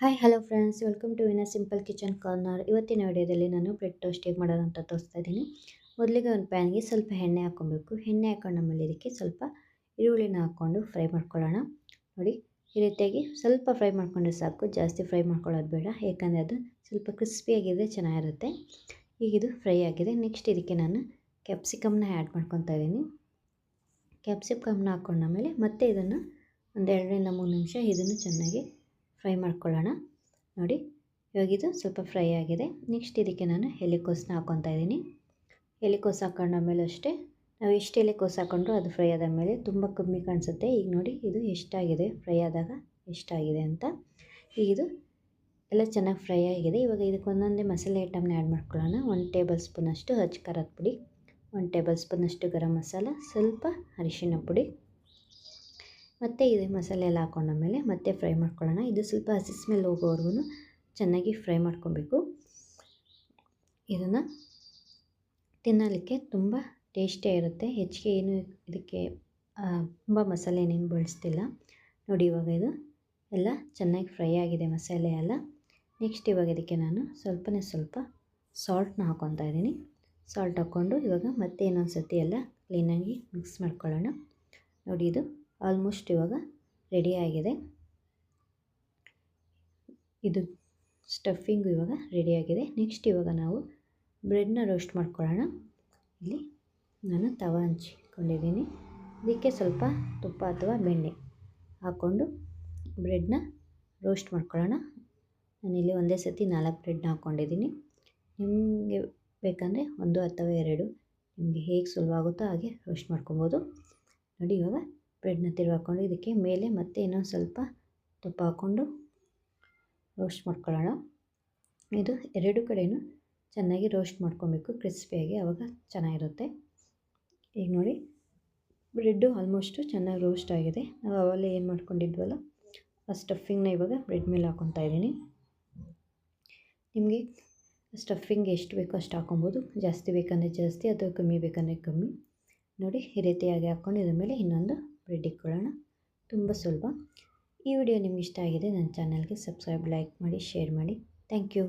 Hi hello friends welcome to Vina simple kitchen corner ಇವತ್ತಿನ ವಿಡಿಯೋದಲ್ಲಿ ನಾನು ಬ್ರೆಡ್ ಟೋಸ್ಟ್ ಹೇಗೆ ಮಾಡೋದು ಅಂತ ತೋರಿಸ್ತಾ ಇದ್ದೀನಿ. ಮೊದಲಿಗೆ ಒಂದು ಪ್ಯಾನ್ಗೆ ಸ್ವಲ್ಪ ಎಣ್ಣೆ ಹಾಕ್ಕೊಬೇಕು. ಎಣ್ಣೆ ಹಾಕೊಂಡು ಆಮೇಲೆ ಇದಕ್ಕೆ ಸ್ವಲ್ಪ ಈರುಳ್ಳಿನ ಹಾಕ್ಕೊಂಡು ಫ್ರೈ ಮಾಡ್ಕೊಳ್ಳೋಣ. ನೋಡಿ, ಈ ರೀತಿಯಾಗಿ ಸ್ವಲ್ಪ ಫ್ರೈ ಮಾಡಿಕೊಂಡ್ರೆ ಸಾಕು. ಜಾಸ್ತಿ ಫ್ರೈ ಮಾಡ್ಕೊಳ್ಳೋದು ಬೇಡ. ಯಾಕಂದರೆ ಅದು ಸ್ವಲ್ಪ ಕ್ರಿಸ್ಪಿಯಾಗಿದ್ದರೆ ಚೆನ್ನಾಗಿರುತ್ತೆ. ಈಗ ಇದು ಫ್ರೈ ಆಗಿದೆ. ನೆಕ್ಸ್ಟ್ ಇದಕ್ಕೆ ನಾನು ಕ್ಯಾಪ್ಸಿಕಮ್ನ ಆ್ಯಡ್ ಮಾಡ್ಕೊತಾ ಇದ್ದೀನಿ. ಕ್ಯಾಪ್ಸಿಕಮ್ನ ಹಾಕ್ಕೊಂಡಾಮೇಲೆ ಮತ್ತೆ ಇದನ್ನು ಒಂದು ಎರಡರಿಂದ ಮೂರು ನಿಮಿಷ ಇದನ್ನು ಚೆನ್ನಾಗಿ ಫ್ರೈ ಮಾಡ್ಕೊಳ್ಳೋಣ. ನೋಡಿ ಇವಾಗಿದು ಸ್ವಲ್ಪ ಫ್ರೈ ಆಗಿದೆ. ನೆಕ್ಸ್ಟ್ ಇದಕ್ಕೆ ನಾನು ಎಲೆಕೋಸನ್ನ ಹಾಕ್ಕೊತಾ ಇದ್ದೀನಿ. ಎಲೆಕೋಸು ಹಾಕೊಂಡಾದ್ಮೇಲೆ ಅಷ್ಟೇ, ನಾವು ಎಷ್ಟು ಎಲೆಕೋಸು ಹಾಕ್ಕೊಂಡ್ರು ಅದು ಫ್ರೈ ಆದ ಮೇಲೆ ತುಂಬ ಕಮ್ಮಿ ಕಾಣಿಸುತ್ತೆ. ಈಗ ನೋಡಿ, ಇದು ಎಷ್ಟಾಗಿದೆ, ಫ್ರೈ ಆದಾಗ ಎಷ್ಟಾಗಿದೆ ಅಂತ. ಈಗ ಇದು ಎಲ್ಲ ಚೆನ್ನಾಗಿ ಫ್ರೈ ಆಗಿದೆ. ಇವಾಗ ಇದಕ್ಕೆ ಒಂದೊಂದೇ ಮಸಾಲೆ ಐಟಮ್ನ ಆ್ಯಡ್ ಮಾಡ್ಕೊಳ್ಳೋಣ. ಒಂದು ಟೇಬಲ್ ಸ್ಪೂನಷ್ಟು ಖಾರದ ಪುಡಿ, ಒಂದು ಟೇಬಲ್ ಸ್ಪೂನಷ್ಟು ಗರಂ ಮಸಾಲ, ಸ್ವಲ್ಪ ಅರಿಶಿನ ಪುಡಿ. ಮತ್ತು ಇದೇ ಮಸಾಲೆ ಎಲ್ಲ ಹಾಕೊಂಡಾದ್ಮೇಲೆ ಮತ್ತೆ ಫ್ರೈ ಮಾಡ್ಕೊಳ್ಳೋಣ. ಇದು ಸ್ವಲ್ಪ ಹಸಿ ಸ್ಮೆಲ್ ಹೋಗೋವರೆಗೂ ಚೆನ್ನಾಗಿ ಫ್ರೈ ಮಾಡ್ಕೊಬೇಕು. ಇದನ್ನು ತಿನ್ನಲಿಕ್ಕೆ ತುಂಬ ಟೇಸ್ಟಿಯಾಗಿರುತ್ತೆ ಹೆಚ್ಚಿಗೆ ಏನು ಇದಕ್ಕೆ ತುಂಬ ಮಸಾಲೆ ಏನೇನು ಬಳಸ್ತಿಲ್ಲ. ನೋಡಿ ಇವಾಗ ಇದು ಎಲ್ಲ ಚೆನ್ನಾಗಿ ಫ್ರೈ ಆಗಿದೆ ಮಸಾಲೆ ಎಲ್ಲ. ನೆಕ್ಸ್ಟ್ ಇವಾಗ ಇದಕ್ಕೆ ನಾನು ಸ್ವಲ್ಪನೇ ಸ್ವಲ್ಪ ಸಾಲ್ಟ್ನ ಹಾಕ್ಕೊತಾ ಇದ್ದೀನಿ. ಸಾಲ್ಟ್ ಹಾಕ್ಕೊಂಡು ಇವಾಗ ಮತ್ತೆ ಇನ್ನೊಂದು ಸತಿ ಎಲ್ಲ ಕ್ಲೀನಾಗಿ ಮಿಕ್ಸ್ ಮಾಡ್ಕೊಳ್ಳೋಣ. ನೋಡಿ ಇದು ಆಲ್ಮೋಸ್ಟ್ ಇವಾಗ ರೆಡಿ ಆಗಿದೆ. ಇದು ಸ್ಟಫಿಂಗು ಇವಾಗ ರೆಡಿಯಾಗಿದೆ ನೆಕ್ಸ್ಟ್ ಇವಾಗ ನಾವು ಬ್ರೆಡ್ನ ರೋಸ್ಟ್ ಮಾಡ್ಕೊಳ್ಳೋಣ. ಇಲ್ಲಿ ನಾನು ತವ ಹಂಚಿಕೊಂಡಿದ್ದೀನಿ. ಇದಕ್ಕೆ ಸ್ವಲ್ಪ ತುಪ್ಪ ಅಥವಾ ಬೆಣ್ಣೆ ಹಾಕ್ಕೊಂಡು ಬ್ರೆಡ್ನ ರೋಸ್ಟ್ ಮಾಡ್ಕೊಳ್ಳೋಣ. ನಾನಿಲ್ಲಿ ಒಂದೇ ಸತಿ ನಾಲ್ಕು ಬ್ರೆಡ್ನ ಹಾಕ್ಕೊಂಡಿದ್ದೀನಿ. ನಿಮಗೆ ಬೇಕಂದರೆ ಒಂದು ಅಥವಾ ಎರಡು ನಿಮಗೆ ಹೇಗೆ ಸುಲಭ ಆಗುತ್ತೋ ಹಾಗೆ ರೋಸ್ಟ್ ಮಾಡ್ಕೊಬೋದು. ನೋಡಿ ಇವಾಗ ಬ್ರೆಡ್ನ ತಿರುವಾಕೊಂಡು ಇದಕ್ಕೆ ಮೇಲೆ ಮತ್ತೆ ಇನ್ನೊಂದು ಸ್ವಲ್ಪ ತುಪ್ಪ ಹಾಕ್ಕೊಂಡು ರೋಸ್ಟ್ ಮಾಡ್ಕೊಳ್ಳೋಣ. ಇದು ಎರಡು ಕಡೆಯೂ ಚೆನ್ನಾಗಿ ರೋಸ್ಟ್ ಮಾಡ್ಕೊಬೇಕು, ಕ್ರಿಸ್ಪಿಯಾಗಿ ಆವಾಗ ಚೆನ್ನಾಗಿರುತ್ತೆ. ಈಗ ನೋಡಿ, ಬ್ರೆಡ್ಡು ಆಲ್ಮೋಸ್ಟು ಚೆನ್ನಾಗಿ ರೋಸ್ಟ್ ಆಗಿದೆ. ನಾವು ಅವಾಗಲೇ ಏನು ಮಾಡ್ಕೊಂಡಿದ್ವಲ್ಲ, ಆ ಸ್ಟಫಿಂಗ್ನ ಇವಾಗ ಬ್ರೆಡ್ ಮೇಲೆ ಹಾಕ್ಕೊತಾ ಇದ್ದೀನಿ. ನಿಮಗೆ ಸ್ಟಫಿಂಗ್ ಎಷ್ಟು ಬೇಕೋ ಅಷ್ಟು ಹಾಕೊಬೋದು. ಜಾಸ್ತಿ ಬೇಕಂದರೆ ಜಾಸ್ತಿ, ಅಥವಾ ಕಮ್ಮಿ ಬೇಕಂದರೆ ಕಮ್ಮಿ. ನೋಡಿ, ಈ ರೀತಿಯಾಗಿ ಹಾಕ್ಕೊಂಡು ಇದ್ರ ಮೇಲೆ ಇನ್ನೊಂದು ಬ್ರೆಡ್ ಇಟ್ಕೊಳ್ಳೋಣ ತುಂಬ ಸುಲಭ. ಈ ವಿಡಿಯೋ ನಿಮ್ಗೆ ಇಷ್ಟ ಆಗಿದೆ, ನನ್ನ ಚಾನಲ್ಗೆ ಸಬ್ಸ್ಕ್ರೈಬ್, ಲೈಕ್ ಮಾಡಿ, ಶೇರ್ ಮಾಡಿ. Thank you.